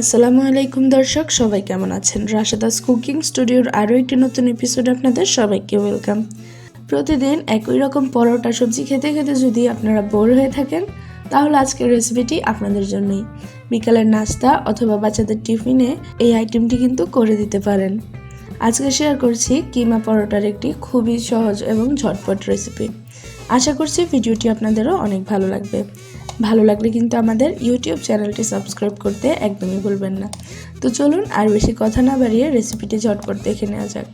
আসসালামু আলাইকুম দর্শক, সবাই কেমন আছেন? রাশেদাস কুকিং স্টুডিওর আরও একটি নতুন এপিসোড আপনাদের সবাইকে ওয়েলকাম প্রতিদিন একই রকম পরোটা সবজি খেতে খেতে যদি আপনারা বোর হয়ে থাকেন, তাহলে আজকের রেসিপিটি আপনাদের জন্যই। বিকালের নাস্তা অথবা বাচ্চাদের টিফিনে এই আইটেমটি কিন্তু করে দিতে পারেন। আজকে শেয়ার করছি কিমা পরোটার একটি খুবই সহজ এবং ঝটপট রেসিপি আশা করছি ভিডিওটি আপনাদেরও অনেক ভালো লাগবে। ভালো লাগলে কিন্তু আমাদের ইউটিউব চ্যানেলটি সাবস্ক্রাইব করতে একদমই ভুলবেন না। তো চলুন আর বেশি কথা না বাড়িয়ে রেসিপিটি ঝটপট দেখে নেওয়া যাক।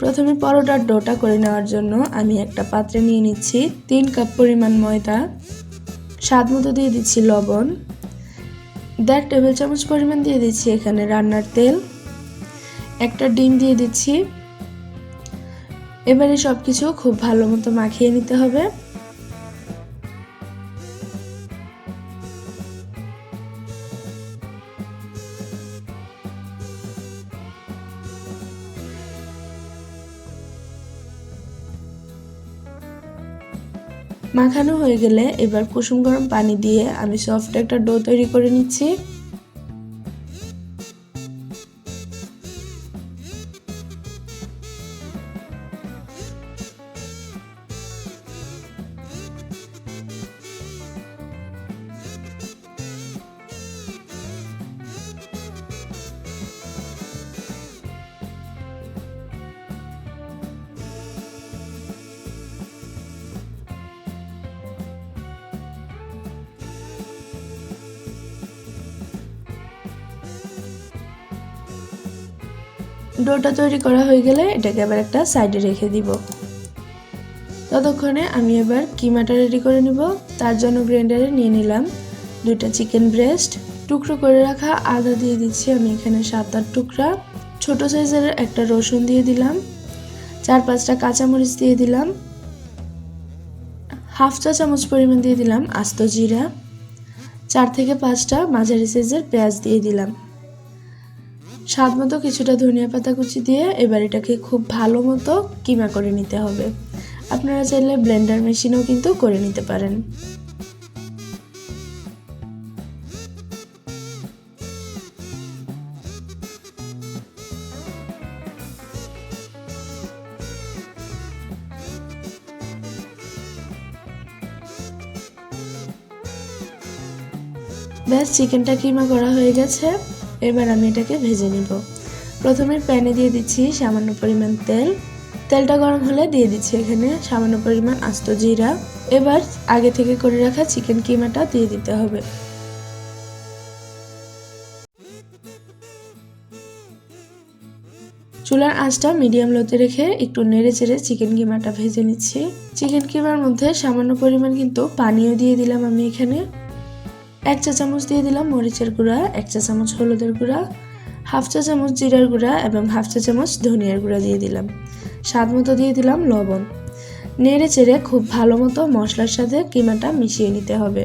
প্রথমে পরোটার ডোটা করে নেওয়ার জন্য আমি একটা পাত্রে নিয়ে নিচ্ছি তিন কাপ পরিমাণ ময়দা, স্বাদ মতো দিয়ে দিচ্ছি লবণ দেড় টেবিল চামচ পরিমাণ দিয়ে দিচ্ছি এখানে রান্নার তেল। একটা ডিম দিয়ে দিচ্ছি। এবারে সব কিছু খুব ভালো মতো মাখিয়ে নিতে হবে। মাখানো হয়ে গেলে এবার কুসুম গরম পানি দিয়ে আমি সফট একটা ডো তৈরি করে নিচ্ছি। ডোটা তৈরি করা হয়ে গেলে এটাকে আবার একটা সাইডে রেখে দিব। ততক্ষণে আমি এবার কিমাটা রেডি করে নিব। তার জন্য গ্রাইন্ডারে নিয়ে নিলাম দুইটা চিকেন ব্রেস্ট। টুকরো করে রাখা আদা দিয়ে দিচ্ছি আমি এখানে সাত আট টুকরা। ছোট সাইজের একটা রসুন দিয়ে দিলাম। চার পাঁচটা কাঁচামরিচ দিয়ে দিলাম। হাফ চা চামচ পরিমাণ দিয়ে দিলাম আস্ত জিরা। চার থেকে পাঁচটা মাঝারি সাইজের পেঁয়াজ দিয়ে দিলাম। স্বাদ মতো কিছুটা ধনিয়া পাতা কুচি দিয়ে এবার এটাকে খুব ভালো মতো কিমা করে নিতে হবে। আপনারা চাইলে ব্লেন্ডার মেশিনেও কিন্তু করে নিতে পারেন। ব্যাস, চিকেনটা কিমা করা হয়ে গেছে। এবার আমি এটাকে ভেজে নিব। প্রথমে প্যানে দিয়ে দিচ্ছি সামান্য পরিমাণ তেল। তেলটা গরম হলে দিয়ে দিচ্ছি এখানে সামান্য পরিমাণ আস্ত জিরা। এবার আগে থেকে করে রাখা চিকেন কিমাটা দিয়ে দিতে হবে। চুলার আঁচটা মিডিয়াম লোতে রেখে একটু নেড়ে চেড়ে চিকেন কিমাটা ভেজে নিচ্ছি। চিকেন কিমার মধ্যে সামান্য পরিমাণ কিন্তু পানিও দিয়ে দিলাম আমি এখানে। এক চা চামচ দিয়ে দিলাম মরিচের গুঁড়া, এক চা চামচ হলুদের গুঁড়া, হাফ চা চামচ জিরার গুঁড়া এবং হাফ চা চামচ ধনিয়ার গুঁড়া দিয়ে দিলাম। স্বাদ মতো দিয়ে দিলাম লবণ। নেড়ে চেড়ে খুব ভালো মতো মশলার সাথে কিমাটা মিশিয়ে নিতে হবে।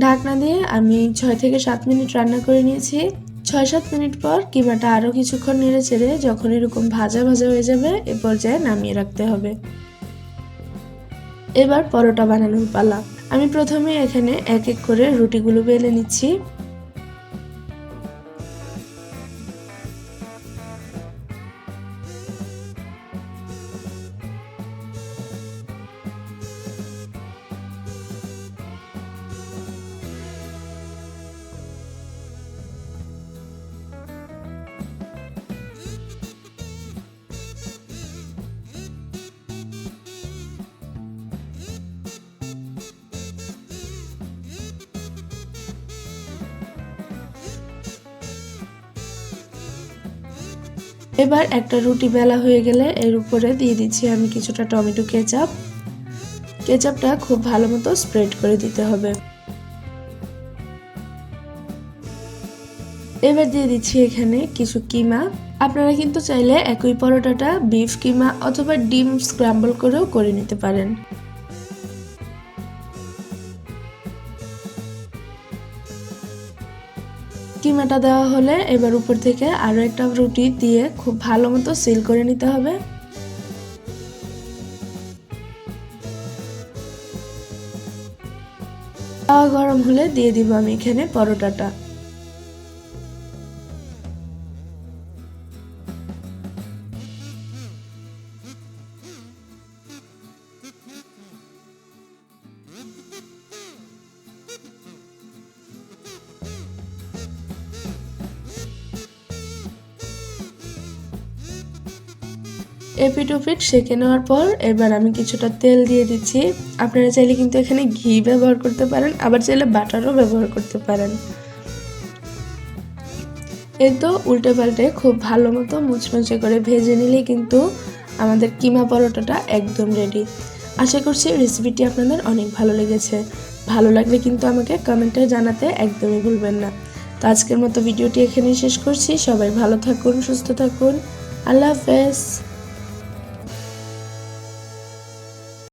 ঢাকনা দিয়ে আমি ছয় থেকে সাত মিনিট রান্না করে নিয়েছি। ছয় সাত মিনিট পর কিমাটা আরও কিছুক্ষণ নেড়ে চেড়ে যখন এরকম ভাজা ভাজা হয়ে যাবে, এ পর্যায়ে নামিয়ে রাখতে হবে। এবার পরোটা বানানোর পালা। আমি প্রথমে এখানে এক এক করে রুটিগুলো বেলে নিচ্ছি। এবার একটা রুটি বেলা হয়ে গেলে এর উপরে দিয়ে দিচ্ছি আমি কিছুটা টমেটো কেচাপ। কেচাপটা খুব ভালো মতো স্প্রেড করে দিতে হবে। এবার দিয়ে দিচ্ছি এখানে কিছু কিমা। আপনারা কিন্তু চাইলে একই পরোটাটা, বিফ কিমা অথবা ডিম স্ক্রাম্বল করেও করে নিতে পারেন। কিমাটা দেওয়া হলে এবার উপর থেকে আরও একটা রুটি দিয়ে খুব ভালো মতো সিল করে নিতে হবে। গরম হলে দিয়ে দিব আমি এখানে পরোটাটা। এপিট ওপিট সেঁকে নেওয়ার পর এবার আমি কিছুটা তেল দিয়ে দিচ্ছি। আপনারা চাইলে কিন্তু এখানে ঘি ব্যবহার করতে পারেন, আবার চাইলে বাটারও ব্যবহার করতে পারেন। এই তো উল্টে পাল্টে খুব ভালো মতো মুচমুচে করে ভেজে নিলেই কিন্তু আমাদের কিমা পরোটাটা একদম রেডি আশা করছি রেসিপিটি আপনাদের অনেক ভালো লেগেছে। ভালো লাগলে কিন্তু আমাকে কমেন্টে জানাতে একদমই ভুলবেন না। তো আজকের মতো ভিডিওটি এখানেই শেষ করছি। সবাই ভালো থাকুন, সুস্থ থাকুন। আল্লাহ হাফেজ।